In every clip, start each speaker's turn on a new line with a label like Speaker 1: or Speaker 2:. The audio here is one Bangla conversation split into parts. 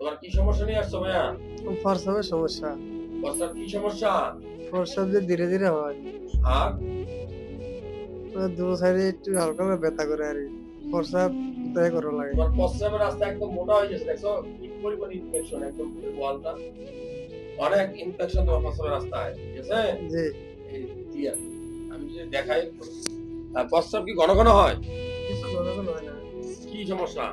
Speaker 1: তোমার কি সমস্যা নিয়ে আসছো ভাইয়া?
Speaker 2: সমস্যা।
Speaker 1: প্রস্রাব কি সমস্যা?
Speaker 2: যে ধীরে ধীরে হয়।
Speaker 1: আর?
Speaker 2: দু সাইডে একটু হালকা করে ব্যথা করে আর। তাই করা লাগে।
Speaker 1: তোমার রাস্তা একদম মোটা হয়ে গেছে দেখছ? পরিমাণ ইনফেকশন একদম পুরো ওয়ালটা। অনেক ইনফেকশন তোমার প্রস্রাবের রাস্তায় ঠিক আছে?
Speaker 2: জি।
Speaker 1: আমি যদি দেখাই আর প্রস্রাব কি ঘন ঘন হয়?
Speaker 2: কিছু ঘন ঘন হয় না।
Speaker 1: কি সমস্যা?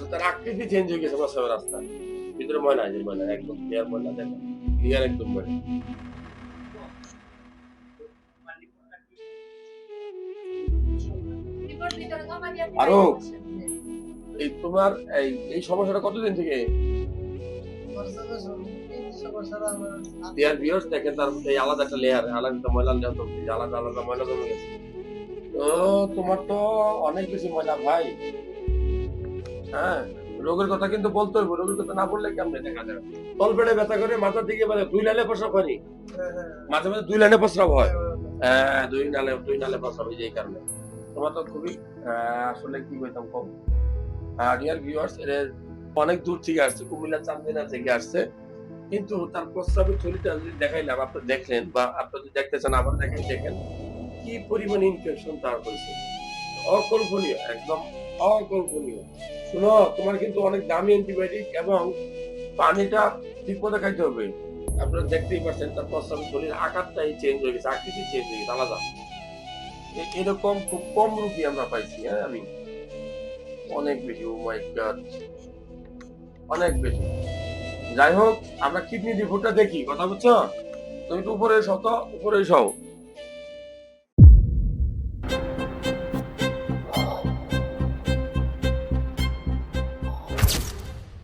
Speaker 2: মানে
Speaker 1: চেঞ্জ হয়ে গেছে রাস্তায়। ভিতরে ময়লা আছে ময়লা একদম ক্লিয়ার একদম আরও? এই তোমার এই এই সমস্যাটা কতদিন থেকে? হ্যাঁ রোগের কথা কিন্তু বলতে হবে রোগের কথা না বললে কেমনে দেখা যাবে? তলপেটে ব্যথা করে মাথার দিকে মানে দুই লাইনে প্রস্রাব হয়নি
Speaker 2: হ্যাঁ, হ্যাঁ।
Speaker 1: মাঝে মাঝে দুই লাইনে প্রস্রাব হয়। হ্যাঁ দুই নালে দুই নালে প্রস্রাব হয়েছে এই কারণে। তোমার তো খুবই আসলে কি বলতাম কম। ডিয়ার ভিউয়ার্স এর অনেক দূর থেকে আসছে, কুমিল্লা, চান্দিনা থেকে আসছে। কিন্তু তার প্রস্রাবের ছবিটা যদি দেখাইলাম, আপনি দেখলেন বা আপনি যদি দেখতে চান, আবার দেখেন দেখেন, কি পরিমাণ ইনফেকশন তার হয়েছে। অকল্পনীয়, একদম অকল্পনীয়। শুনো, তোমার কিন্তু অনেক দামি অ্যান্টিবায়োটিক এবং পানিটা ঠিক মতো খাইতে হবে। আপনারা দেখতেই পাচ্ছেন, তার প্রস্রাবের শরীর আকারটাই চেঞ্জ হয়ে গেছে, আকৃতি চেঞ্জ হয়ে গেছে, আলাদা। এরকম খুব কম রুগী আমরা পাইছি হ্যাঁ আমি। অনেক বেশি ও মাই গড অনেক বেশি। যাই হোক, আমরা কিডনি রিপোর্টটা দেখি, কথা বুঝছ? তুমি তো উপরে শত উপরেই সও